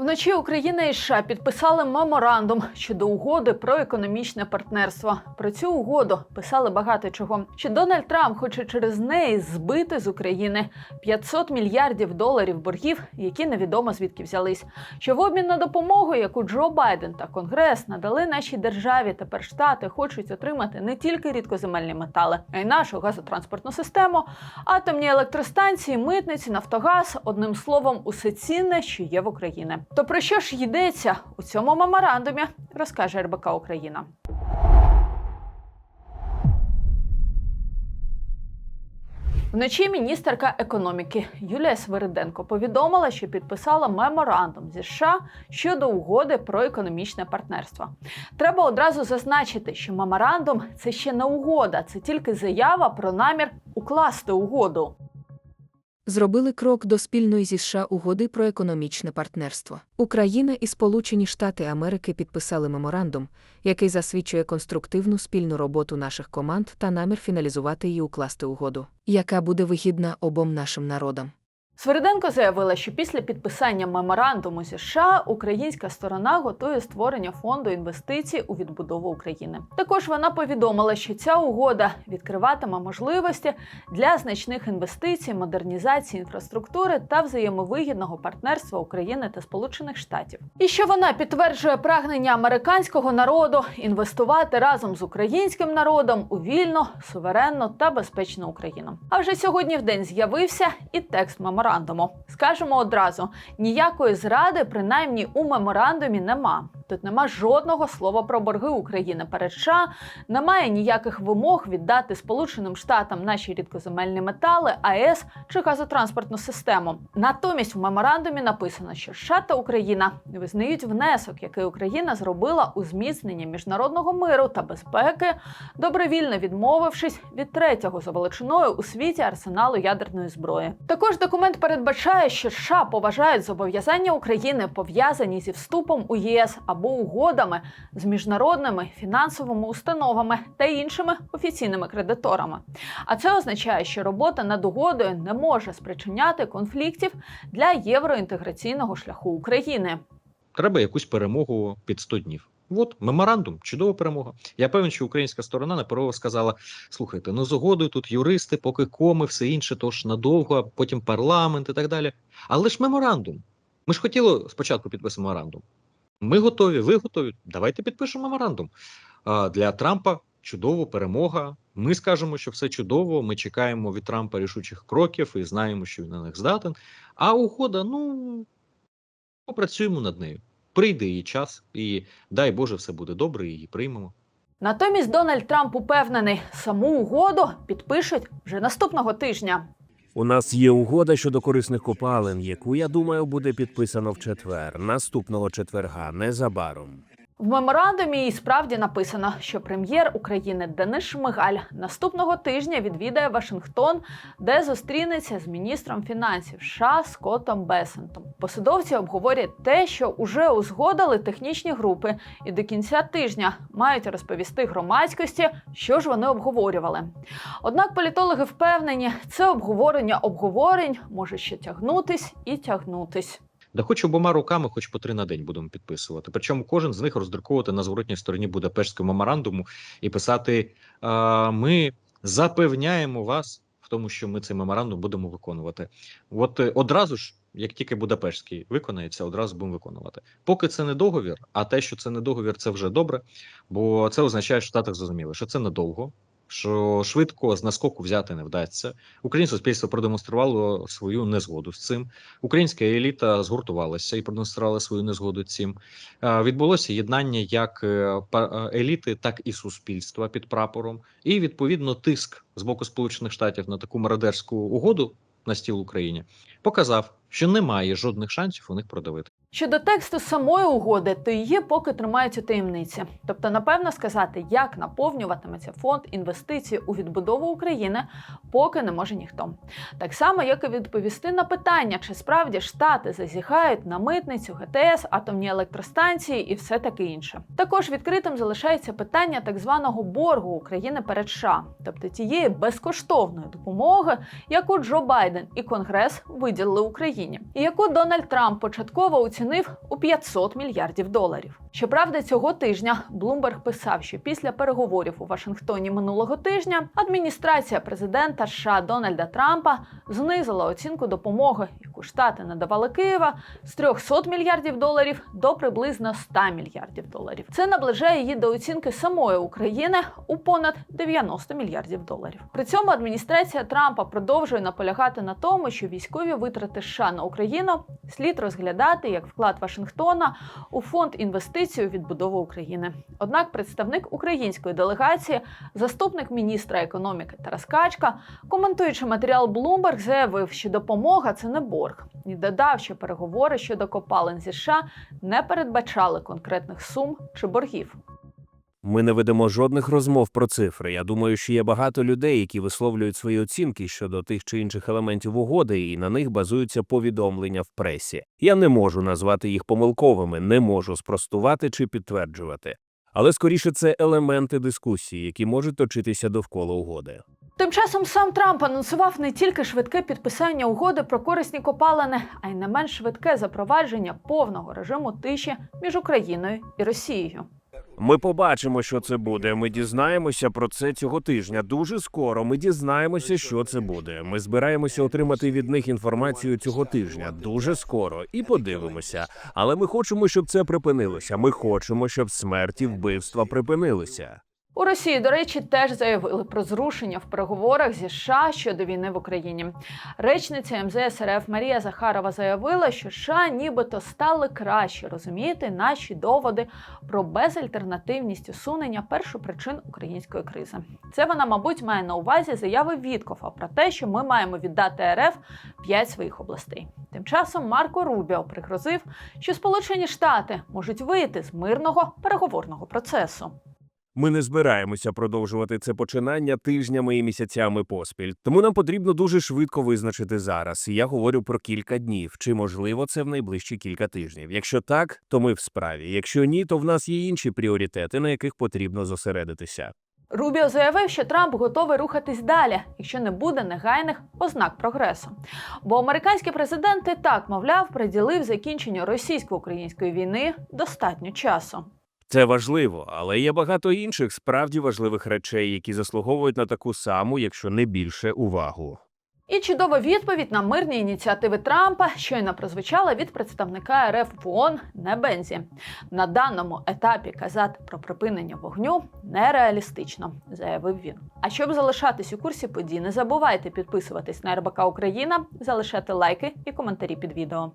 Вночі Україна і США підписали меморандум щодо угоди про економічне партнерство. Про цю угоду писали багато чого. Що Дональд Трамп хоче через неї збити з України 500 мільярдів доларів боргів, які невідомо звідки взялись. Що в обмін на допомогу, яку Джо Байден та Конгрес надали нашій державі, тепер штати хочуть отримати не тільки рідкоземельні метали, а й нашу газотранспортну систему, атомні електростанції, митниці, Нафтогаз, одним словом, усе цінне, що є в Україні. То про що ж йдеться у цьому меморандумі, розкаже РБК Україна. Вночі міністерка економіки Юлія Свириденко повідомила, що підписала меморандум зі США щодо угоди про економічне партнерство. Треба одразу зазначити, що меморандум це ще не угода, це тільки заява про намір укласти угоду. Зробили крок до спільної зі США угоди про економічне партнерство. Україна і Сполучені Штати Америки підписали меморандум, який засвідчує конструктивну спільну роботу наших команд та намір фіналізувати і укласти угоду, яка буде вигідна обом нашим народам. Свириденко заявила, що після підписання меморандуму зі США українська сторона готує створення фонду інвестицій у відбудову України. Також вона повідомила, що ця угода відкриватиме можливості для значних інвестицій, модернізації інфраструктури та взаємовигідного партнерства України та Сполучених Штатів. І що вона підтверджує прагнення американського народу інвестувати разом з українським народом у вільну, суверенну та безпечну Україну. А вже сьогодні в день з'явився і текст меморандуму. Скажемо одразу: ніякої зради, принаймні у меморандумі, нема. Тут нема жодного слова про борги України перед США, немає ніяких вимог віддати Сполученим Штатам наші рідкоземельні метали, АЕС чи газотранспортну систему. Натомість в меморандумі написано, що США та Україна визнають внесок, який Україна зробила у зміцнення міжнародного миру та безпеки, добровільно відмовившись від третього за величиною у світі арсеналу ядерної зброї. Також документ передбачає, що США поважають зобов'язання України пов'язані зі вступом у ЄС або угодами з міжнародними фінансовими установами та іншими офіційними кредиторами. А це означає, що робота над угодою не може спричиняти конфліктів для євроінтеграційного шляху України. Треба якусь перемогу під 100 днів. От меморандум, чудова перемога. Я певен, що українська сторона наперво сказала: слухайте, ну з угодою тут юристи, поки коми, все інше, то ж надовго, а потім парламент і так далі. Але ж меморандум. Ми ж хотіли спочатку підписати меморандум. Ми готові, ви готові. Давайте підпишемо меморандум. А, для Трампа чудова перемога. Ми скажемо, що все чудово. Ми чекаємо від Трампа рішучих кроків і знаємо, що він на них здатен. А угода, ну попрацюємо над нею. Прийде її час, і дай Боже, все буде добре, і її приймемо. Натомість Дональд Трамп упевнений, саму угоду підпишуть вже наступного тижня. У нас є угода щодо корисних копалин, яку я думаю буде підписано в четвер, наступного четверга, незабаром. В меморандумі і справді написано, що прем'єр України Денис Шмигаль наступного тижня відвідає Вашингтон, де зустрінеться з міністром фінансів США Скоттом Бесентом. Посадовці обговорять те, що уже узгодили технічні групи, і до кінця тижня мають розповісти громадськості, що ж вони обговорювали. Однак політологи впевнені, це обговорення обговорень може ще тягнутись і тягнутись. Да хоч обома руками, хоч по три на день будемо підписувати. Причому кожен з них роздруковувати на зворотній стороні Будапештського меморандуму і писати: ми запевняємо вас в тому, що ми цей меморандум будемо виконувати. От е, одразу ж, як тільки Будапештський виконається, одразу будемо виконувати. Поки це не договір, а те, що це не договір, це вже добре, бо це означає, що в Штатах зрозуміли, що це надовго. Що швидко з наскоку взяти не вдасться. Українське суспільство продемонструвало свою незгоду з цим. Українська еліта згуртувалася і продемонструвала свою незгоду цим. Відбулося єднання як е, е, еліти, так і суспільства під прапором, і відповідно тиск з боку Сполучених Штатів на таку мародерську угоду на стіл Україні показав, що немає жодних шансів у них продавити. Щодо тексту самої угоди, то її поки тримають у таємниці. Тобто, напевно, сказати, як наповнюватиметься фонд інвестицій у відбудову України, поки не може ніхто. Так само, як і відповісти на питання, чи справді штати зазіхають на митницю, ГТС, атомні електростанції і все таке інше. Також відкритим залишається питання так званого боргу України перед США, тобто тієї безкоштовної допомоги, яку Джо Байден і Конгрес виділили Україні. І яку Дональд Трамп початково оцінив у 500 мільярдів доларів. Щоправда, цього тижня Блумберг писав, що після переговорів у Вашингтоні минулого тижня адміністрація президента США Дональда Трампа знизила оцінку допомоги, яку штати надавали Києва з 300 мільярдів доларів до приблизно 100 мільярдів доларів. Це наближає її до оцінки самої України у понад 90 мільярдів доларів. При цьому адміністрація Трампа продовжує наполягати на тому, що військові витрати США на Україну слід розглядати як вклад Вашингтона у фонд інвестицій у відбудову України. Однак представник української делегації, заступник міністра економіки Тарас Качка, коментуючи матеріал Bloomberg, заявив, що допомога це не борг, і додав, що переговори щодо копалин зі США не передбачали конкретних сум чи боргів. Ми не ведемо жодних розмов про цифри. Я думаю, що є багато людей, які висловлюють свої оцінки щодо тих чи інших елементів угоди, і на них базуються повідомлення в пресі. Я не можу назвати їх помилковими, не можу спростувати чи підтверджувати. Але скоріше це елементи дискусії, які можуть точитися довкола угоди. Тим часом сам Трамп анонсував не тільки швидке підписання угоди про корисні копалини, а й не менш швидке запровадження повного режиму тиші між Україною і Росією. Ми побачимо, що це буде. Ми дізнаємося про це цього тижня. Дуже скоро ми дізнаємося, що це буде. Ми збираємося отримати від них інформацію цього тижня. Дуже скоро і подивимося. Але ми хочемо, щоб це припинилося. Ми хочемо, щоб смерті вбивства припинилися. У Росії, до речі, теж заявили про зрушення в переговорах зі США щодо війни в Україні. Речниця МЗС РФ Марія Захарова заявила, що США нібито стали краще розуміти наші доводи про безальтернативність усунення першопричин української кризи. Це вона, мабуть, має на увазі заяви Віткофа про те, що ми маємо віддати РФ п'ять своїх областей. Тим часом Марко Рубіо пригрозив, що Сполучені Штати можуть вийти з мирного переговорного процесу. Ми не збираємося продовжувати це починання тижнями і місяцями поспіль. Тому нам потрібно дуже швидко визначити зараз. Я говорю про кілька днів. Чи можливо це в найближчі кілька тижнів? Якщо так, то ми в справі. Якщо ні, то в нас є інші пріоритети, на яких потрібно зосередитися. Рубіо заявив, що Трамп готовий рухатись далі, якщо не буде негайних ознак прогресу. Бо американський президент і так, мовляв, приділив закінченню російсько-української війни достатньо часу. Це важливо, але є багато інших справді важливих речей, які заслуговують на таку саму, якщо не більше, увагу. І чудова відповідь на мирні ініціативи Трампа щойно прозвучала від представника РФ в ООН Небензі. На даному етапі казати про припинення вогню нереалістично, заявив він. А щоб залишатись у курсі подій, не забувайте підписуватись на РБК Україна, залишати лайки і коментарі під відео.